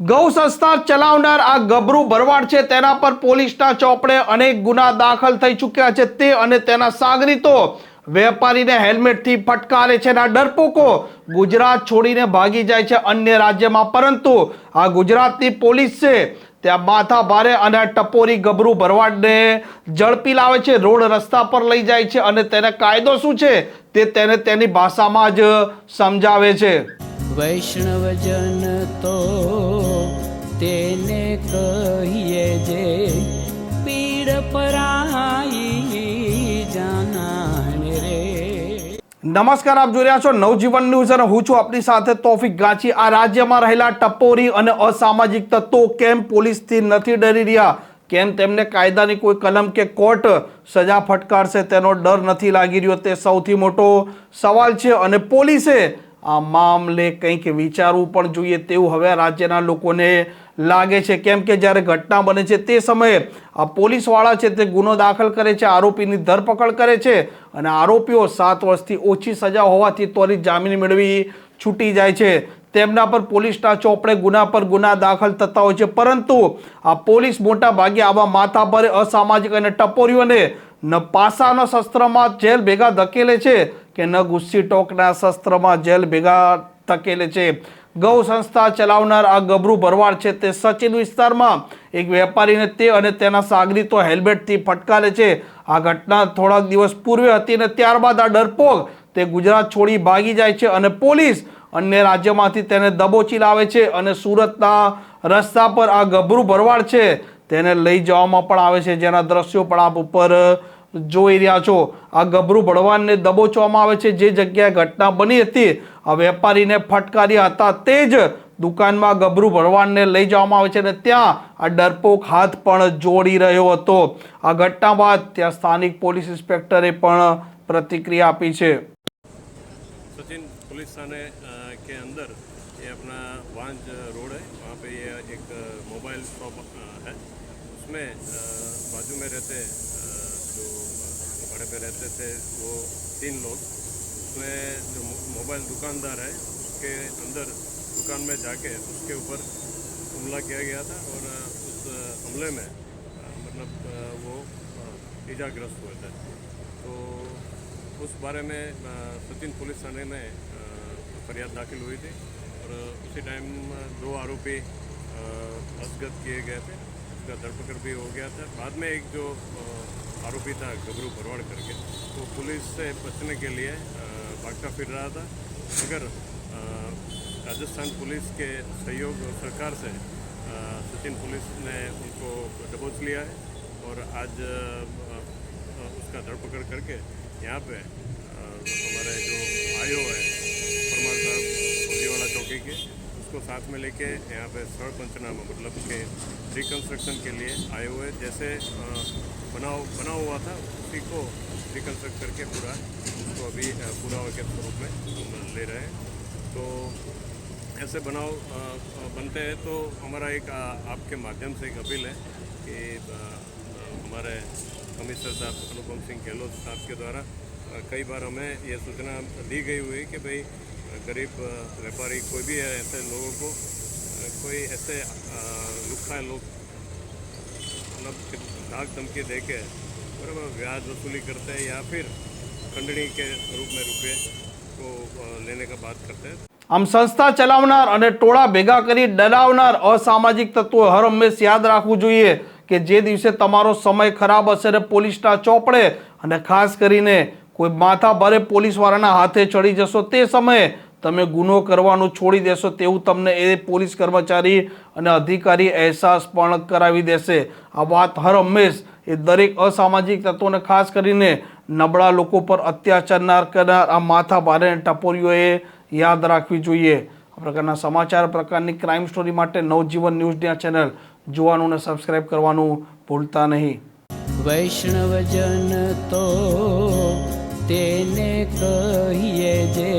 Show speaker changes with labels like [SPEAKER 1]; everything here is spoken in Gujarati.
[SPEAKER 1] ગૌ સંસ્થા ચલાવનાર આ ગભરું ભરવાડ છે. તેના પર પોલીસના ચોપડે અનેક ગુના દાખલ થઈ ચૂક્યા છે. તે અને તેના સાગરીતો વેપારીને હેલ્મેટથી ફટકારે છે આ ડરપોકો ગુજરાત છોડીને ભાગી જાય છે અન્ય રાજ્યમાં. પરંતુ આ ગુજરાતની પોલીસ છે, ત્યાં માથા ભારે અને ટપોરી ગભરું ભરવાડને ઝડપી લાવે છે, રોડ રસ્તા પર લઈ જાય છે અને તેને કાયદો શું છે તે તેને તેની ભાષામાં જ સમજાવે છે.
[SPEAKER 2] વૈષ્ણવજન તો તેને કહીએ જે પીડ પરાઈ જાનાને રે.
[SPEAKER 1] નમસ્કાર, આપ જોઈ રહ્યા છો નવજીવન ન્યૂઝ અને હું છું આપની સાથે તોફિક ગાંચી. આ રાજ્યમાં રહેલા ટપોરી અને અસામાજિક તત્વો કેમ પોલીસથી નથી ડરી રહ્યા? કેમ તેમને કાયદાની કોઈ કલમ કે કોર્ટ સજા ફટકારશે તેનો ડર નથી લાગી રહ્યો? તે સૌથી મોટો સવાલ છે અને પોલીસે આ મામલે કંઈક વિચારવું પણ જોઈએ તેવું હવે રાજ્યના લોકોને લાગે છે. કેમ કે જ્યારે ઘટના બને છે તે સમયે આ પોલીસવાળા છે તે ગુનો દાખલ કરે છે, આરોપીની ધરપકડ કરે છે અને આરોપીઓ સાત વર્ષથી ઓછી સજા હોવાથી ત્વરિત જામીન મેળવી છૂટી જાય છે. તેમના પર પોલીસના ચોપડે ગુના પર ગુના દાખલ થતા હોય છે. પરંતુ આ પોલીસ મોટા ભાગે આવા માથા પર અસામાજિક અને ટપોરીઓને ન પાસાના શસ્ત્રમાં જેલ ભેગા ધકેલે છે કે ન ગુસ્સી ટોકના શસ્ત્રમાં જેલ ભેગા ધકેલે છે. ગૌ સંસ્થા ચલાવનાર આ ગભરું ભરવાડ છે તે સચિન વિસ્તારમાં. એક વેપારીને તે અને તેના સાગરીતો હેલ્મેટથી ફટકારે છે. આ ઘટના થોડાક દિવસ પૂર્વે હતી અને ત્યારબાદ આ ડરપોક તે ગુજરાત છોડી ભાગી જાય છે અને પોલીસ અન્ય રાજ્યમાંથી તેને દબોચી લાવે છે અને સુરતના રસ્તા પર આ ગભરું ભરવાડ છે તેને લઈ જવામાં પણ આવે છે. જેના દ્રશ્યો પણ આપ ઉપર જોઈ રહ્યા છો. આ ગભરું ભળવાનને દબોચવામાં આવે છે. જે જગ્યાએ ઘટના બની હતી આ વેપારીને ફટકાર્યા હતા તે જ દુકાનમાં ગભરું ભરવાડને લઈ જવામાં આવે છે અને ત્યાં આ ડરપોક હાથ પણ જોડી રહ્યો હતો આ ઘટના બાદ ત્યાં સ્થાનિક પોલીસ ઇન્સ્પેક્ટરે પણ પ્રતિક્રિયા આપી છે
[SPEAKER 3] सचिन पुलिस थाने अ, के अंदर ये अपना वांझ रोड है वहाँ पे ये एक अ, मोबाइल शॉप अ, है उसमें अ, बाजू में रहते अ, जो भाड़े पे रहते थे वो तीन लोग उसमें जो मोबाइल दुकानदार है उसके अंदर दुकान में जाके उसके ऊपर हमला किया गया था और उस हमले में मतलब वो ईजाग्रस्त हुए थे। तो उस बारे में सचिन पुलिस थाने में फरियाद दाखिल हुई थी और उसी टाइम दो आरोपी अ, हस्तगत किए गए थे। उसका धरपकड़ भी हो गया था। बाद में एक जो आरोपी था गबरू भरवाड़ करके वो पुलिस से बचने के लिए भागता फिर रहा था। मगर अ, राजस्थान पुलिस के सहयोग और सरकार से सचिन पुलिस ने उनको दबोच लिया है और आज उसका धरपकड़ करके यहाँ पे हमारे जो आयो है परमार साहब फौजीवाला चौकी के उसको साथ में लेके यहाँ पे स्थल पंचनामा मतलब के रिकन्स्ट्रक्शन के लिए आए हुए जैसे बनाव बना हुआ था उसी को रिकन्स्ट्रक्ट करके पूरा अभी पुरावा के रूप में हम ले रहे हैं। तो ऐसे बनाव बनते हैं तो हमारा एक आपके माध्यम से एक अपील है कि हमारे कमिश्नर साहब अनुपम सिंह गहलोत साहब के द्वारा कई बार हमें ये सूचना दी गई हुई कि भाई गरीब व्यापारी कोई भी है, ऐसे लोगों को कोई ऐसे लुख्खा लोग मतलब धाक धमकी दे के बराबर ब्याज वसूली करते हैं या फिर खंडनी के रूप में रुपये को अ, लेने का बात करते हैं
[SPEAKER 1] આમ સંસ્થા ચલાવનાર અને ટોળા ભેગા કરી ડરાવનાર અસામાજિક તત્વો હર હંમેશ યાદ રાખવું જોઈએ કે જે દિવસે તમારો સમય ખરાબ હશે ને પોલીસના ચોપડે અને ખાસ કરીને કોઈ માથા ભારે પોલીસવાળાના હાથે ચડી જશો તે સમયે તમે ગુનો કરવાનું છોડી દેશો તેવું તમને એ પોલીસ કર્મચારી અને અધિકારી અહેસાસ પણ કરાવી દેશે આ વાત હર હંમેશ એ દરેક અસામાજિક તત્વોને ખાસ કરીને નબળા લોકો પર અત્યાચાર કરનાર આ માથા ભારે ટપોરીઓએ યાદ રાખવી જોઈએ. આ પ્રકારના સમાચાર પ્રકારની ક્રાઇમ સ્ટોરી માટે નવજીવન ન્યૂઝની આ ચેનલ જોવાનું અને સબસ્ક્રાઇબ કરવાનું ભૂલતા નહીં.
[SPEAKER 2] વૈષ્ણવજન તો તેને કહીએ જે